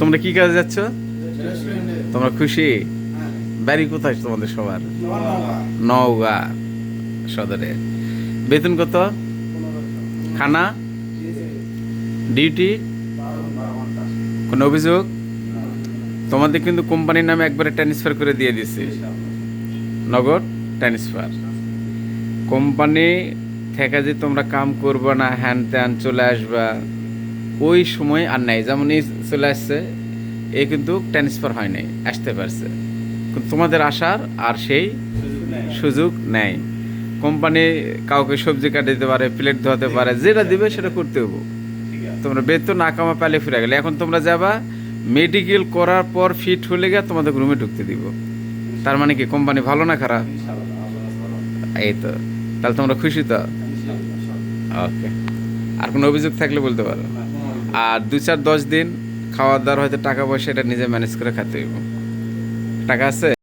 তোমরা কি কাজে যাচ্ছ? তোমরা খুশি? বাড়ি কোথায় তোমাদের সবার? নওগাঁ সদরে। বেতন কত? খানা? ডিউটি? কোনো অভিযোগ? তোমাদের কিন্তু কোম্পানির নামে একবারে ট্রান্সফার করে দিয়ে দিছি নগদ ট্রান্সফার কোম্পানি থেকে যে তোমরা কাম করবে না, হ্যান ত্যান চলে আসবা ওই সময় আর নাই। যেমন এই চলে আসছে এ কিন্তু ট্রান্সফার হয় নাই আসতে পারছে। তোমাদের আসার আর সেই সুযোগ নেই। কোম্পানি কাউকে সবজি কাটে দিতে পারে প্লেট ধোয়াতে পারে যেটা দিবে সেটা করতে হব। তোমরা বেতন না কামা পেলে ফিরে গেলে। এখন তোমরা যাবা মেডিকেল করার পর ফিট হলে গিয়ে তোমাদের রুমে ঢুকতে দিব। তার মানে কি কোম্পানি ভালো না খারাপ? এই তো। তাহলে তোমরা খুশি তো? ওকে আর কোনো অভিযোগ থাকলে বলতে পারো। আর দু চার দশ দিন খাওয়া দাওয়ার হয়তো টাকা পয়সা এটা নিজে ম্যানেজ করে খেতে হইব। টাকা আছে?